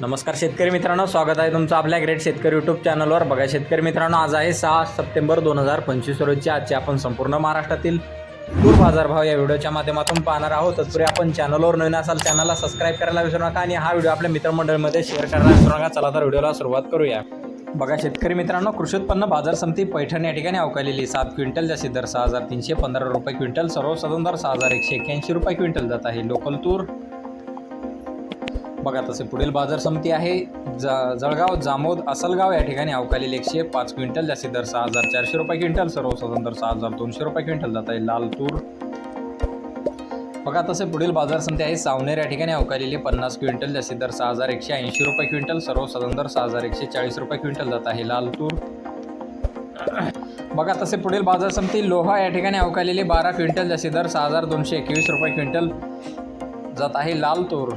नमस्कार शेतकरी मित्रांनो स्वागत आहे तुमचं आपल्या ग्रेट शेतकरी यूट्यूब चॅनलवर बघा शेतकरी मित्रांनो आज आहे सहा सप्टेंबर दोन हजार पंचवीस रोजची आजचे आपण संपूर्ण महाराष्ट्रातील तूर बाजारभाव या व्हिडिओच्या माध्यमातून पाहणार आहोत. तत्पूर्वी आपण चॅनलवर नवीन असाल चॅनलला सबस्क्राईब करायला विसरू नका आणि हा व्हिडिओ आपल्या मित्रमंडळीमध्ये शेअर करायला विसरू नका. चला तर व्हिडिओला सुरुवात करूया. बघा शेतकरी मित्रांनो कृषी उत्पन्न बाजार समिती पैठण या ठिकाणी अवकालेली सात क्विंटल जास्ती दर सहा हजार तीनशे पंधरा रुपये क्विंटल सर्वसाधारण दर सहा हजार एकशे एक्याऐंशी रुपये क्विंटल जात आहे. लोकल तूर बघा तसे पुढील बाजार समिती आहे. ज जळगाव जामोद असलगाव या ठिकाणी अवकालेली एकशे पाच क्विंटल जास्ती दर सहा हजार चारशे रुपये क्विंटल सर्वसाधारण दर सहा हजार दोनशे रुपये क्विंटल. जात आहे लाल तूर बघा तसे पुढील बाजार समिती आहे. सावनेर या ठिकाणी अवकालेली पन्नास क्विंटल जास्ती दर सहा हजार एकशे ऐंशी रुपये क्विंटल सर्वसाधारण दर सहा हजार एकशे चाळीस रुपये क्विंटल जात आहे लाल तूर बघा तसे पुढील बाजार समिती लोहा या ठिकाणी अवकालेली बारा क्विंटल जास्ती दर सहा हजार दोनशे एकवीस रुपये क्विंटल जात आहे लाल तूर